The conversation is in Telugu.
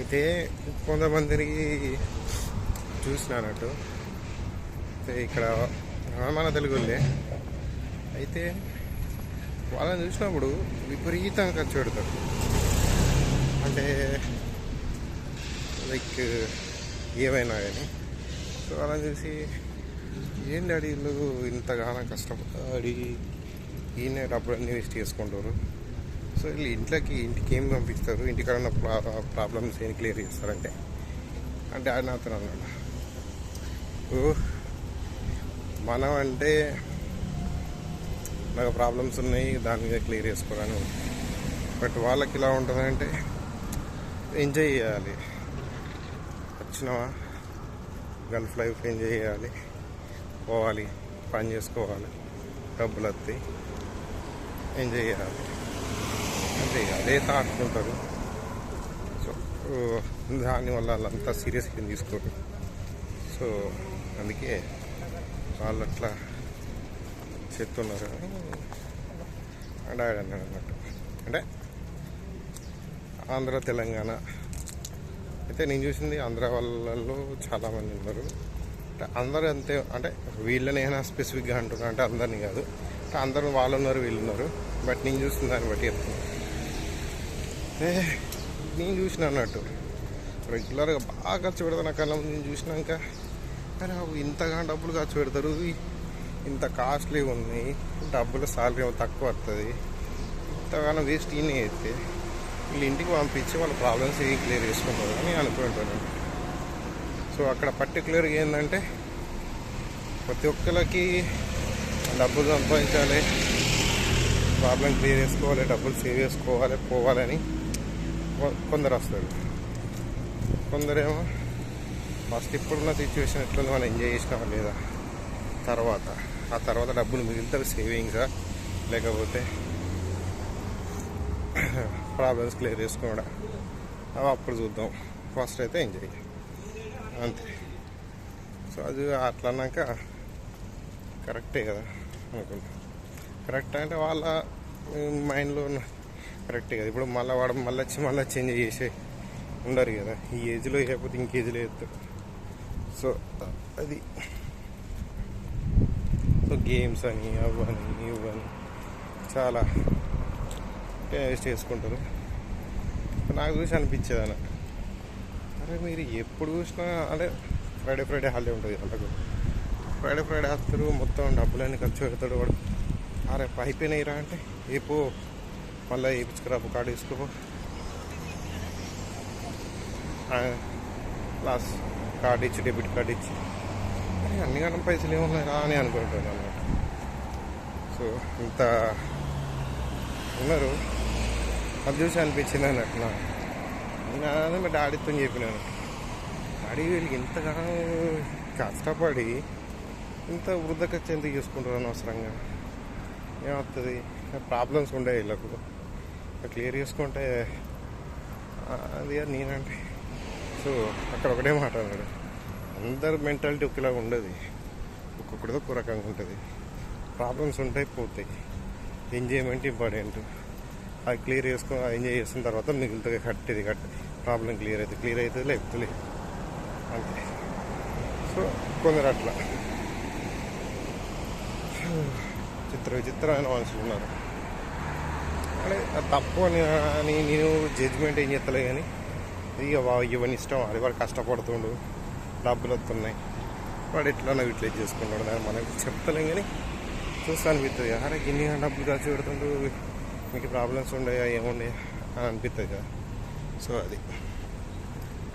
అయితే కొంతమందికి చూసినానట్టు ఇక్కడ మన తెలుగులే అయితే వాళ్ళని చూసినప్పుడు విపరీతంగా ఖర్చు పెడతారు అంటే లైక్ ఏమైనా కానీ. సో అలా చూసి ఏంటి డాడీ ఇంతగానో కష్టపడి ఈయన డబ్బులన్నీ వేస్ట్ చేసుకుంటారు సో వీళ్ళు ఇంట్లోకి ఇంటికి ఏం పంపిస్తారు? ఇంటికాడ ఉన్న ప్రా ప్రాబ్లమ్స్ ఏం క్లియర్ చేస్తారంటే? అంటే ఆయన నాతో అన్నాడు. ఓ మనం అంటే నాకు ప్రాబ్లమ్స్ ఉన్నాయి దాని మీద క్లియర్ చేసుకోవాలని బట్ వాళ్ళకి ఇలా ఉంటుందంటే ఎంజాయ్ చేయాలి. వచ్చినావా? గల్ఫ్ లైఫ్ ఎంజాయ్ చేయాలి. పోవాలి పని చేసుకోవాలి. డబ్బులు వస్తాయి. ఎంజాయ్ చేయాలి. అంటే ఇక అదే థాట్ సో దానివల్ల వాళ్ళంతా సీరియస్గా తీసుకోరు. సో అందుకే వాళ్ళు అట్లా చెప్తున్నారు. డాడీ అన్నట్టు అంటే ఆంధ్ర తెలంగాణ. అయితే నేను చూసింది ఆంధ్ర వాళ్ళలో చాలామంది ఉన్నారు. అంటే అందరూ అంతే అంటే వీళ్ళనైనా స్పెసిఫిక్గా అంటున్నా అంటే అందరినీ కాదు. అంటే అందరూ వాళ్ళు ఉన్నారు వీళ్ళు ఉన్నారు. బట్ నేను చూసిన దాన్ని బట్టి చెప్తున్నాను నేను చూసిన అన్నట్టు. రెగ్యులర్గా బాగా ఖర్చు పెడతాను నా కళ్ళ ముందు నేను చూసినాక. అరే ఇంతగా డబ్బులు ఖర్చు పెడతారు. ఇంత కాస్ట్లీ ఉన్నాయి డబ్బులు సాలరీ ఏమో తక్కువ వస్తుంది ఇంతగానో వేస్ట్ ఈయన అయితే. వీళ్ళు ఇంటికి పంపించి వాళ్ళ ప్రాబ్లమ్స్ ఏం క్లియర్ చేసుకుంటారు అని అనుకుంటాను సో అక్కడ పర్టికులర్గా ఏంటంటే ప్రతి ఒక్కరికి డబ్బులు సంపాదించాలి. ప్రాబ్లం క్లియర్ చేసుకోవాలి. డబ్బులు సేవ్ చేసుకోవాలి పోవాలని. కొందరు వస్తారు కొందరేమో ఫస్ట్ ఇప్పుడున్న సిచ్యువేషన్ ఎట్లుంది మనం ఎంజాయ్ చేసినామా లేదా? తర్వాత ఆ తర్వాత డబ్బులు మిగిలితే సేవింగ్సా లేకపోతే ప్రాబ్లమ్స్ క్లియర్ చేసుకోవడం. అవి అప్పుడు చూద్దాం. ఫస్ట్ అయితే ఎంజాయ్ అంతే. సో అది అట్లా అన్నాక కరెక్టే కదా అనుకుంటా. కరెక్ట్ అంటే వాళ్ళ మైండ్లో ఉన్న కరెక్టే కదా. ఇప్పుడు మళ్ళీ వాడు మళ్ళీ వచ్చి మళ్ళీ చేంజ్ చేసే ఉండరు కదా. ఈ ఏజ్లో లేకపోతే ఇంక ఏజ్లో వేస్తారు సో అది. సో గేమ్స్ అని అవని ఇవని చాలా వేస్ట్ చేసుకుంటారు. నాకు చూసి అనిపించేది అన్న అరే మీరు ఎప్పుడు చూసినా అంటే ఫ్రైడే ఫ్రైడే హాలిడే ఉంటుంది వాళ్ళకు. ఫ్రైడే ఫ్రైడే వస్తారు మొత్తం డబ్బులన్నీ ఖర్చు పెడతాడు వాడు. అరే అయిపోయినాయి అంటే ఏపో మళ్ళీ వేయించుకురా కార్డు వేసుకో లాస్ట్ కార్డు ఇచ్చి డెబిట్ కార్డు ఇచ్చి. అన్ని కన్నా పైసలు ఏమున్నాయి? అని అనుకుంటాను అన్నమాట. సో ఇంత ఉన్నారు. అది చూసి అనిపించింది అన్నట్టు నాకు. నేను మా డాడీతో చెప్పినాను. డాడీ వీళ్ళకి ఇంతగానో కష్టపడి ఇంత వృద్ధ ఎందుకు చేసుకుంటారు అనవసరంగా ఏమవుతుంది? ప్రాబ్లమ్స్ ఉండే వీళ్ళకు. క్లియర్ చేసుకుంటే అది కాదు నేనంటే. సో అక్కడ ఒకటే మాట అన్నాడు. అందరు మెంటాలిటీ ఒకేలాగా ఉండదు. ఒక్కొక్కటితో ఒక రకంగా ఉంటుంది. ప్రాబ్లమ్స్ ఉంటాయి పోతాయి. Enjoyment important. అది క్లియర్ చేసుకుని ఎంజాయ్ చేసిన తర్వాత మిగులుతుంది కట్టేది కట్ ప్రాబ్లం క్లియర్ అవుతుంది క్లియర్ అవుతుంది లేకపోతే లేదు. అంతే. సో కొందరు అట్లా. చిత్ర విచిత్రమైన మనుషులు ఉన్నారు. తప్పు అని అని నేను జడ్జిమెంట్ ఏం చేస్తలే కానీ ఇక ఇవన్నీ ఇష్టం అది వాడు కష్టపడుతుండు డబ్బులు వస్తున్నాయి వాడు ఎట్లా యూటిలైజ్ చేసుకున్నాడు దాన్ని మనకి చెప్తలేం కానీ చూస్తా అనిపిస్తుంది అరే ఇన్ని డబ్బులు ఖర్చు పెడుతుండు మీకు ప్రాబ్లమ్స్ ఉండయా ఏముండే అని అనిపిస్తుంది కదా. సో అది.